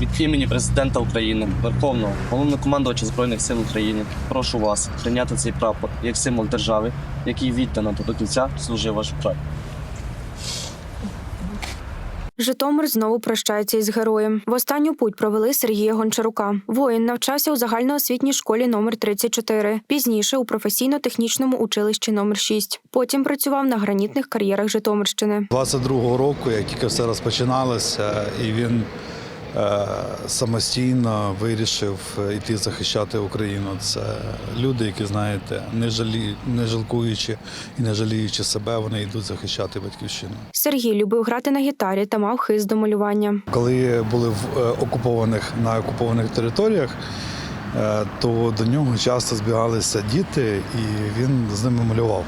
Від імені президента України, Верховного головнокомандувача Збройних сил України, прошу вас прийняти цей прапор як символ держави, який віддано до кінця служив ваш край. Житомир знову прощається із героєм. В останню путь провели Сергія Гончарука. Воїн навчався у загальноосвітній школі номер 34, пізніше у професійно-технічному училищі номер 6. Потім працював на гранітних кар'єрах Житомирщини. 22-го року, як тільки все розпочиналося, і він самостійно вирішив е, йти захищати Україну. Це люди, які знаєте, не жалі, не жалкуючи і не жаліючи себе, вони йдуть захищати батьківщину. Сергій любив грати на гітарі та мав хист до малювання. Коли були в е, окупованих на окупованих територіях, е, то до нього часто збігалися діти, і він з ними малював.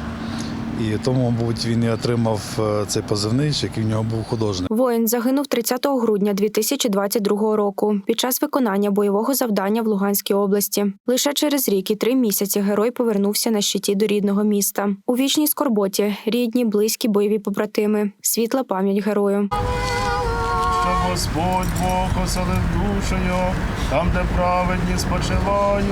І тому, мабуть, він і отримав е, цей позивний, який в нього був художник. Воїн загинув 30 грудня 2022 року під час виконання бойового завдання в Луганській області. Лише через рік і три місяці герой повернувся на щиті до рідного міста. У вічній скорботі рідні, близькі бойові побратими. Світла пам'ять герою. Господь Бог оселив душею, там, де праведні спочивають.